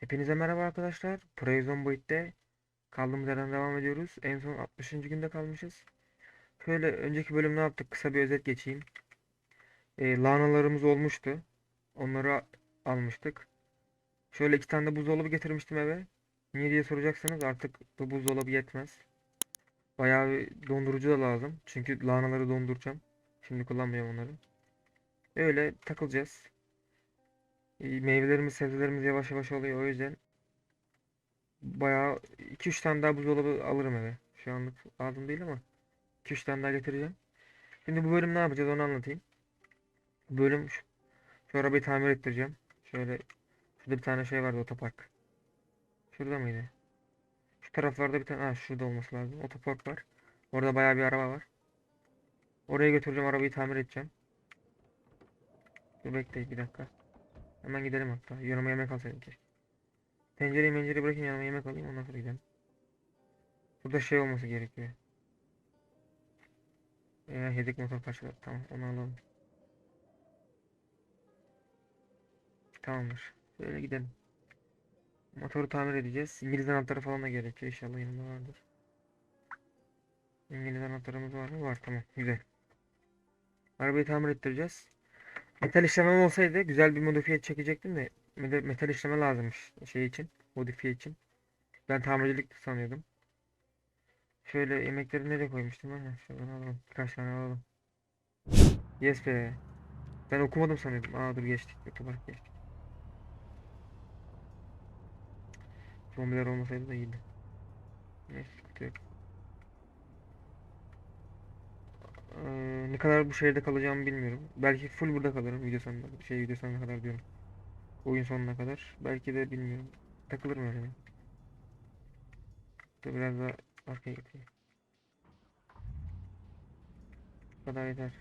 Hepinize merhaba arkadaşlar. Prison Boyut'te kaldığımız yerden devam ediyoruz. En son 60. günde kalmışız. Şöyle önceki bölüm ne yaptık? Kısa bir özet geçeyim. Ee, lanalarımız olmuştu. Onları almıştık. Şöyle iki tane de buzdolabı getirmiştim eve. Niye diye soracaksınız. Artık bu buzdolabı yetmez. Bayağı bir dondurucu da lazım. Çünkü lanaları donduracağım. Şimdi kullanmıyorum onları. Öyle takılacağız. Ee, Meyvelerimiz, sebzelerimiz yavaş yavaş oluyor. O yüzden bayağı 2-3 tane daha buzdolabı alırım eve. Şu anlık lazım değil ama 2-3 tane daha getireceğim. Şimdi bu bölüm ne yapacağız onu anlatayım. Bu bölüm şu, şu arabayı tamir ettireceğim. Şöyle şurada bir tane şey vardı otopark. Şurada mıydı? Şu taraflarda bir tane ha şurada olması lazım. Otopark var. Orada bayağı bir araba var. Oraya götüreceğim arabayı tamir edeceğim. Dur bekleyin bir dakika. Hemen gidelim hatta. Yanıma yemek alsaydım keşke. Tencereyi mencereyi bırakayım yanıma yemek alayım ondan sonra gidelim. Burada şey olması gerekiyor. Ee, yedek motor parçaları. Tamam onu alalım. Tamamdır. Böyle gidelim. Motoru tamir edeceğiz. İngiliz anahtarı falan da gerekiyor. İnşallah yanımda vardır. İngiliz anahtarımız var mı? Var tamam. Güzel. Arabayı tamir ettireceğiz. Metal işlemem olsaydı güzel bir modifiye çekecektim de metal işleme lazımmış şey için, modifiye için. Ben tamircilik sanıyordum. Şöyle yemekleri nereye koymuştum ben? Şuradan alalım. Birkaç tane alalım. Yes be. Ben okumadım sanıyordum. Aa dur geçtik. Otopark geçtik. Zombiler olmasaydı da iyiydi. Neyse sıkıntı. Ee, ne kadar bu şehirde kalacağımı bilmiyorum. Belki full burada kalırım video sonuna, şey video sonuna kadar diyorum. Oyun sonuna kadar. Belki de bilmiyorum. Takılırım öyle. ben. Dur biraz daha arkaya gideyim. Bu kadar yeter.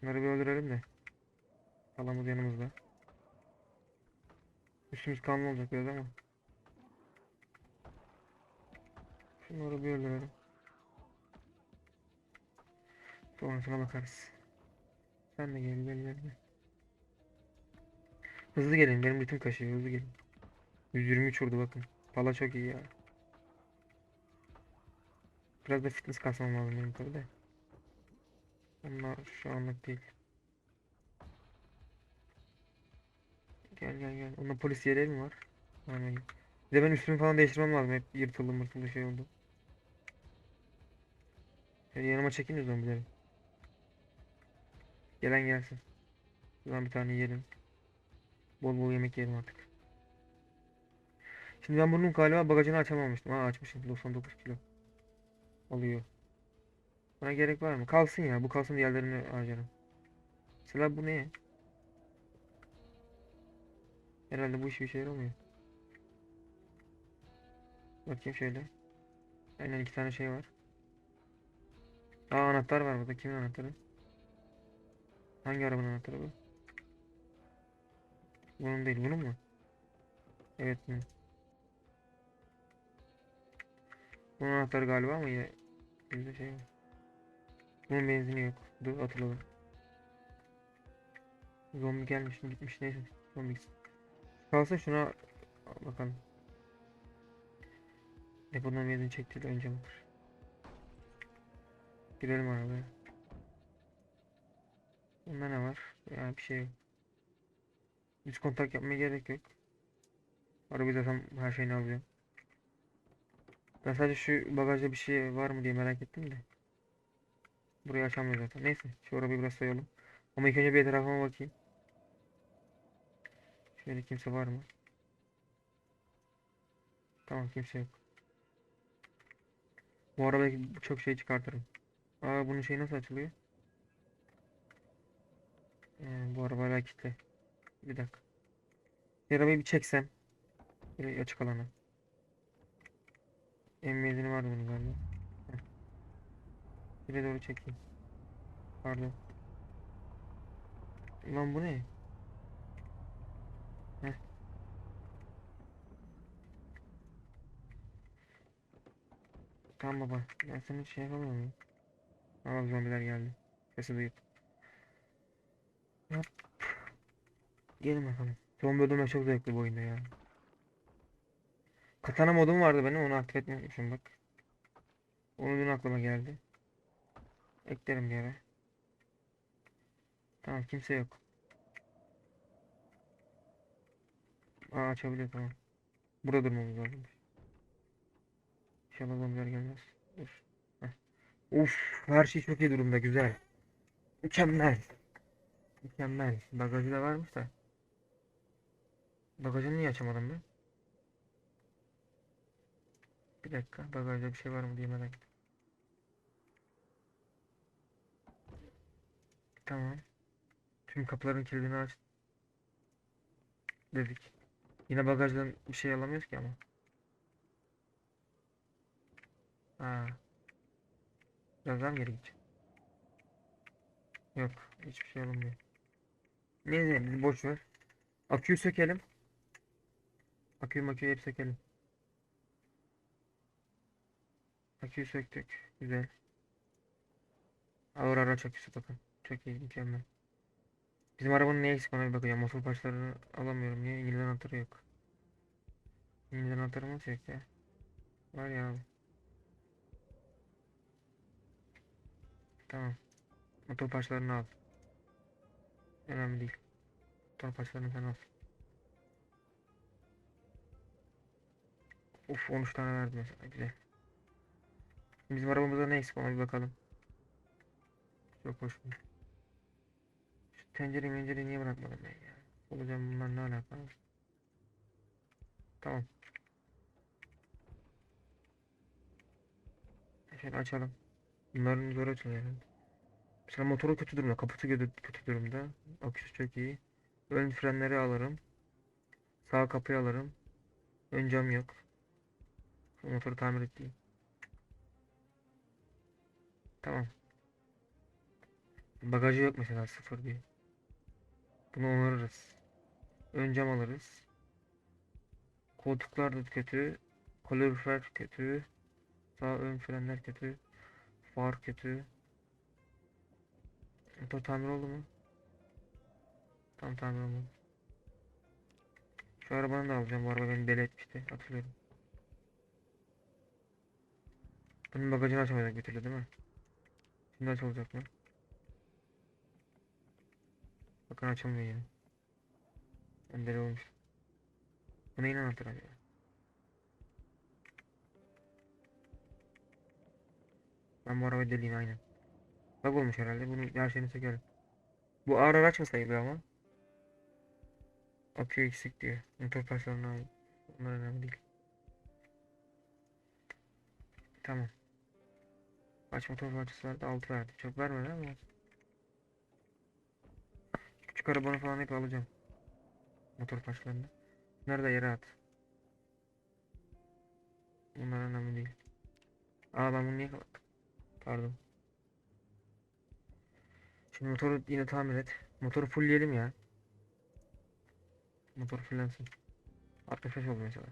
Şunları bir öldürelim de. Palamız yanımızda. Üstümüz kanlı olacak biraz ama. Şunları bir öldürelim. Sonrasına bakarız. Sen de gel gel gel. Hızlı gelin benim ritim kaşıyor hızlı gelin. 123 vurdu bakın. Pala çok iyi ya. Biraz da fitness kasmam lazım benim tabi de. Ama şu anlık değil. Gel gel gel. Onda polis yeleği mi var? Aynen. Bir de ben üstümü falan değiştirmem lazım. Hep yırtıldı mırtıldı şey oldu. Şöyle yanıma çekin de zombileri. Gelen gelsin. Şuradan bir tane yiyelim. Bol bol yemek yiyelim artık. Şimdi ben bunun galiba bagajını açamamıştım. Aa açmışım. 99 kilo. Oluyor. Buna gerek var mı? Kalsın ya. Bu kalsın diğerlerini harcarım. Mesela bu ne? Herhalde bu iş bir şey yaramıyor. Bakayım şöyle. Aynen iki tane şey var. Aa anahtar var burada. Kimin anahtarı? Hangi arabanın anahtarı bu? Bunun değil, bunun mu? Evet bunun. Bunun anahtarı galiba ama yine bizde şey var. Bunun benzini yok. Dur atılalım. Zombi gelmiş mi gitmiş neyse. Zombi gitsin. Kalsın şuna bakalım. Depodan benzin çektiğiyle önce bakır. Girelim arabaya. Bunda ne var? Yani bir şey yok. Hiç kontak yapmaya gerek yok. Arabayı zaten her şeyini alacağım. Ben sadece şu bagajda bir şey var mı diye merak ettim de. Burayı açamıyor zaten. Neyse şu arabayı biraz soyalım. Ama ilk önce bir etrafıma bakayım. Şöyle kimse var mı? Tamam kimse yok. Bu arabaya çok şey çıkartırım. Aa bunun şeyi nasıl açılıyor? Ee, bu araba hala kilitli. Bir dakika. Bir arabayı bir çeksem. Böyle açık alana. Emniyetini vardı bunun galiba. Bire doğru çekeyim. Pardon. Lan bu ne? Heh. Tamam baba. Ben seni şey yapamıyor muyum? Aa zombiler geldi. Sesi duyup. Gelin bakalım. Zombi öldürmek çok zevkli bu oyunda ya. Katana modum vardı benim onu aktif unutmuşum bak. Onu dün aklıma geldi. Eklerim bir ara. Tamam kimse yok. Aa açabiliyor tamam. Burada durmamız lazım. İnşallah zombiler gelmez. Dur. Heh. Her şey çok iyi durumda güzel. Mükemmel. Mükemmel. Bagajı da varmış da. Bagajını niye açamadım ben? Bir dakika bagajda bir şey var mı diye merak ettim. Tamam. Tüm kapıların kilidini aç. Dedik. Yine bagajdan bir şey alamıyoruz ki ama. Ha. Biraz daha mı geri gideceğim? Yok. Hiçbir şey alınmıyor. Neyse biz boş ver. Aküyü sökelim. Aküyü maküyü hep sökelim. Aküyü söktük. Güzel. Ağır araç aküsü bakın. Çok iyi mükemmel. Bizim arabanın ne eksik ona bir bakacağım. Motor parçalarını alamıyorum. Niye? İngiliz anahtarı yok. İngiliz anahtarı nasıl yok ya? Var ya abi. Tamam. Motor parçalarını al. Önemli değil. Motor parçalarını sen al. Uf 13 tane verdi mesela. Güzel. Bizim arabamızda ne eksik ona bir bakalım. Çok hoş. Şu tencere mencereyi niye bırakmadım ben ya? Olacağım bunlar ne alaka? Tamam. Şöyle açalım. Bunların zor açılıyor herhalde. Mesela motoru kötü durumda. Kaputu kötü, durumda. Aküsü çok iyi. Ön frenleri alırım. Sağ kapıyı alırım. Ön cam yok. Şu motoru tamir ettiğim. Tamam. Bagajı yok mesela sıfır diye. Bunu onarırız. Ön cam alırız. Koltuklar da kötü. Kalorifer kötü. Sağ ön frenler kötü. Far kötü. Motor tamir oldu mu? Tam tamir olmadı. Şu arabanı da alacağım. Bu araba beni deli etmişti. Hatırlıyorum. Bunun bagajını açamadık bir türlü değil mi? Şimdi açılacak mı? Bakın açılmıyor yine. Ben olmuş. Bu neyin anahtarı acaba? Ben bu arabayı deliyim aynen. Bug olmuş herhalde. Bunun her şeyini sökelim. Bu ağır araç mı sayılıyor ama? Akü eksik diyor. Motor parçalarını al. Onlar önemli değil. Tamam. Kaç motor parçası verdi? 6 verdi. Çok vermedi ama. Küçük arabanı falan hep alacağım. Motor parçalarını. Bunları da yere at. Bunlar önemli değil. Aa ben bunu niye kapattım? Pardon. Şimdi motoru yine tamir et. Motoru fullleyelim ya. Motor fullensin. 65 oldu mesela.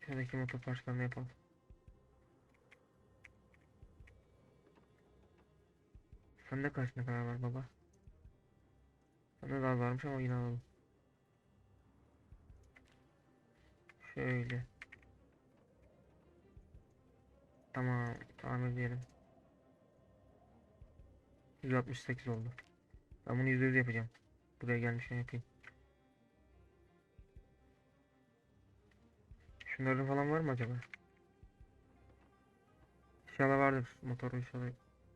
Şuradaki motor parçalarını yapalım. Sende kaç ne kadar var baba? Sende daha varmış ama yine alalım. Şöyle. Tamam, tamir diyelim. 168 oldu. Ben bunu %100 yapacağım. Buraya gelmişken yapayım. Şunların falan var mı acaba? İnşallah vardır. Motoru inşallah.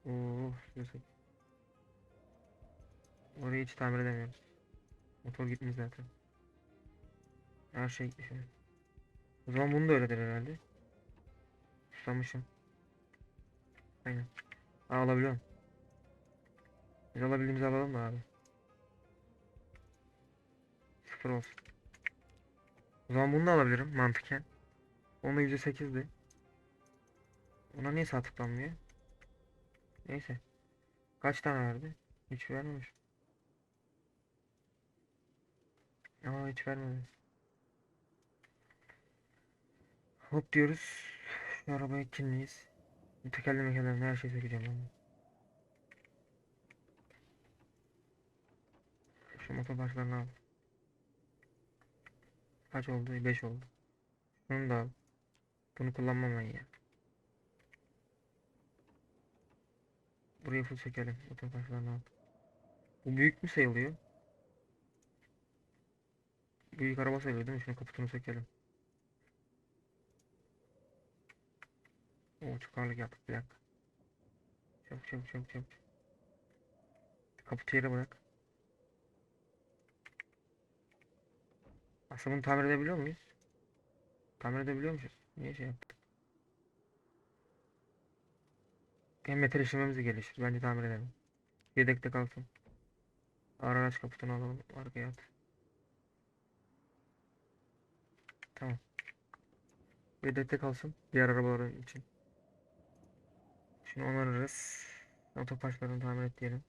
Oo, yüksek. Orayı hiç tamir edemiyoruz. Motor gitmiş zaten. Her şey gitmiş. O zaman bunu da öyledir herhalde. Susamışım. Aynen. Aa, alabiliyorum. Biz alabildiğimizi alalım da abi. Sıfır olsun. O zaman bunu da alabilirim mantıken. Onda %8'di. Ona niye sağ tıklanmıyor? Neyse. Kaç tane verdi? Hiç vermemiş. Aa hiç vermemiş. Hop diyoruz. Şu arabaya kimliyiz? Tekerleme mekanlarına her şeyi sökeceğim ben. Şu motor parçalarını al. Kaç oldu? 5 oldu. Şunu da al. Bunu kullanmam ya. Buraya full çekelim. Motor parçalarını al. Bu büyük mü sayılıyor? Büyük araba sayılıyor değil mi? Şunun kaputunu sökelim. Oo çok ağırlık yaptık bir dakika. Çabuk çabuk çabuk çabuk. Kaputu yere bırak. Aslında bunu tamir edebiliyor muyuz? Tamir edebiliyormuşuz. Niye şey yaptık? Hem metal işlememiz gelişir. Bence tamir edelim. Yedekte kalsın. Ara araç kaputunu alalım. Arkaya at. Tamam. Yedekte kalsın. Diğer arabaların için. Şunu onarırız. Otoparçalarını tamir et diyelim.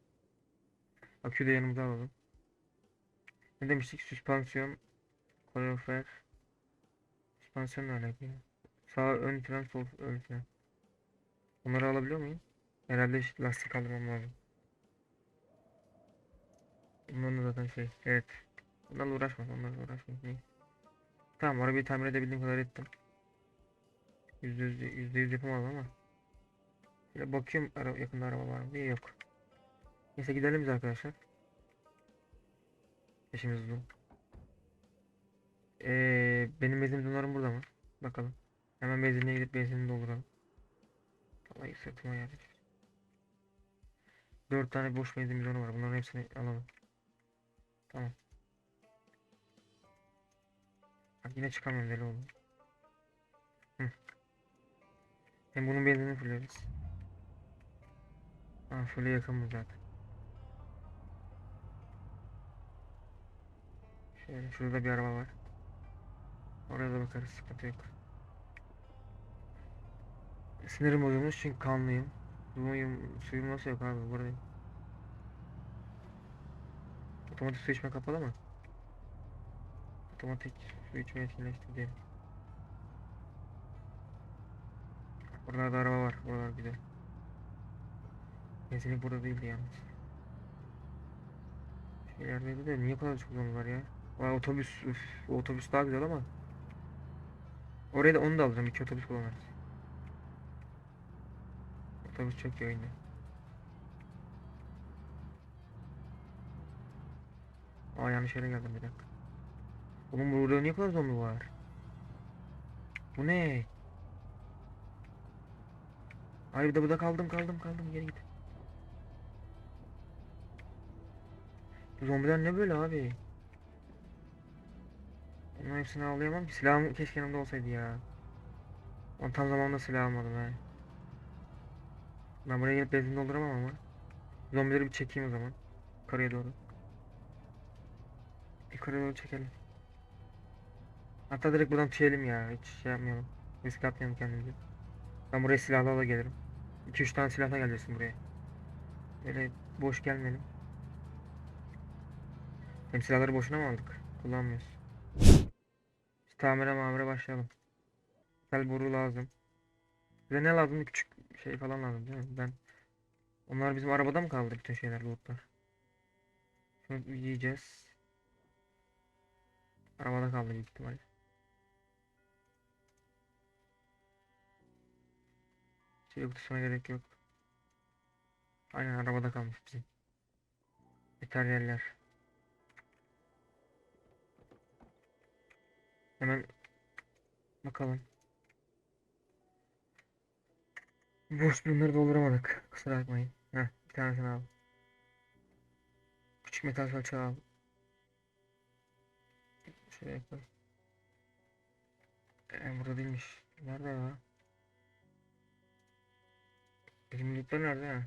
Aküyü de yanımıza alalım. Ne demiştik? Süspansiyon, kalorifer. Süspansiyon ne alaka? Sağ ön fren, sol ön fren. Bunları alabiliyor muyum? Herhalde işte lastik almam lazım. Bunların da zaten şey, evet. Bunlarla uğraşma, onlarla uğraşma. Neyse. Tamam, arabayı tamir edebildiğim kadar ettim. Yüzde yüz, yüzde yüz yapamadım ama. Şöyle bakıyorum ara, yakında araba var mı yok. Neyse gidelim biz arkadaşlar. İşimiz uzun. Ee, benim benzin bidonlarım burada mı? Bakalım. Hemen benzinliğe gidip benzinini dolduralım. Vallahi sırtıma geldi. Dört tane boş benzin bidonu var. Bunların hepsini alalım. Tamam. Bak yine çıkamıyorum deli. Hı. Hem bunun benzinini fulleriz. Ha fulle yakın zaten. Şöyle şurada bir araba var. Oraya da bakarız sıkıntı yok. Sinirim bozulmuş çünkü kanlıyım. Suyum, suyum nasıl yok abi buradayım. Otomatik su içme kapalı mı? Otomatik su içme etkinleşti diyelim. Buralarda araba var. Buralar güzel. Benzinlik burada değildi yalnız. Şeylerdeydi de niye kadar çok zombi var ya? Aa, otobüs, üf, otobüs daha güzel ama. Oraya da onu da alırım. İki otobüs kullanırız. Otobüs çok iyi oyunda. Aa yanlış yere geldim bir dakika. Oğlum burada niye kadar zombi var? Bu ne? Ay bir de burada kaldım kaldım kaldım geri git. Bu zombiler ne böyle abi? Bunların hepsini avlayamam ki. Silahım keşke yanımda olsaydı ya. Ama tam zamanında silah almadım he. Ben buraya gelip benzin dolduramam ama. Zombileri bir çekeyim o zaman. Yukarıya doğru. Yukarıya doğru çekelim. Hatta direkt buradan tüyelim ya. Hiç şey yapmayalım. Risk atmayalım kendimizi. Ben buraya silahla da gelirim. 2-3 tane silahla geleceksin buraya. Böyle boş gelmeyelim. Hem silahları boşuna mı aldık? Kullanmıyoruz. Tamire mamire başlayalım. Tel boru lazım. Bize ne lazım? Küçük şey falan lazım değil mi? Ben onlar bizim arabada mı kaldı bütün şeyler, lootlar? Şunu yiyeceğiz. Arabada kaldı büyük ihtimalle. Şey kutusuna gerek yok. Aynen arabada kalmış bizim. Materyaller. Hemen bakalım. Boş bunları dolduramadık. Kusura bakmayın. Heh, bir tanesini al. Küçük metal salça al. Şuraya koy. Ee, burada değilmiş. Nerede ya? Lootlar nerede ha?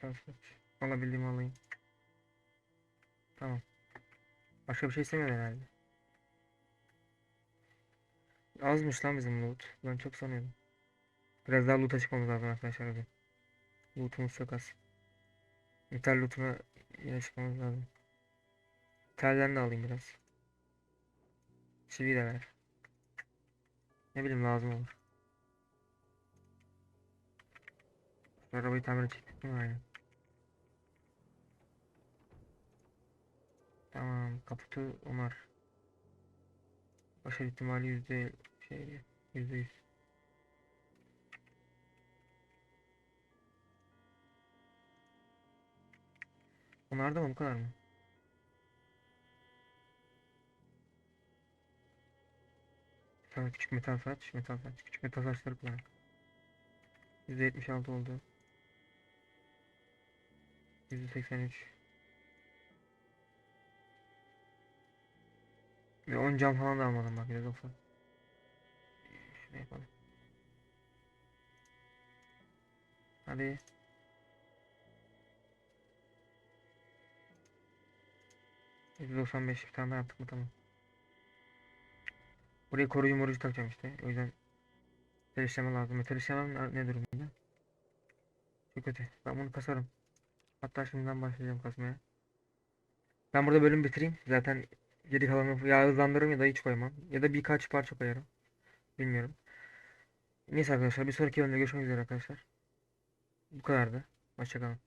Salça. Alabildiğimi alayım. Tamam. Başka bir şey istemiyor herhalde. Azmış lan bizim loot. Ben çok sanıyordum. Biraz daha loot'a çıkmamız lazım arkadaşlar hadi. Loot'umuz çok az. Metal loot'una çıkmamız lazım. Telden de alayım biraz. Çivi de ver. Ne bileyim lazım olur. Şu arabayı tamir çektik mi? Aynen. Tamam. Kaputu onar. Başarı ihtimali yüzde şey yüzde yüz. Onlar da mı bu kadar mı? Tamam küçük metal saç, metal saç, küçük metal saçları kullan. %76 oldu. %83. Ve 10 cam falan da almadım bak %90. Şunu yapalım. Hadi. %95 bir tane daha yaptık mı tamam. Buraya koruyucu morucu takacağım işte. O yüzden metal işleme lazım. Metal işlemem ne- ne durumda? Çok kötü. Ben bunu kasarım. Hatta şimdiden başlayacağım kasmaya. Ben burada bölüm bitireyim. Zaten Geri kalanı ya hızlandırırım ya da hiç koymam. Ya da birkaç parça koyarım. Bilmiyorum. Neyse arkadaşlar bir sonraki bölümde görüşmek üzere arkadaşlar. Bu kadardı. Hoşçakalın.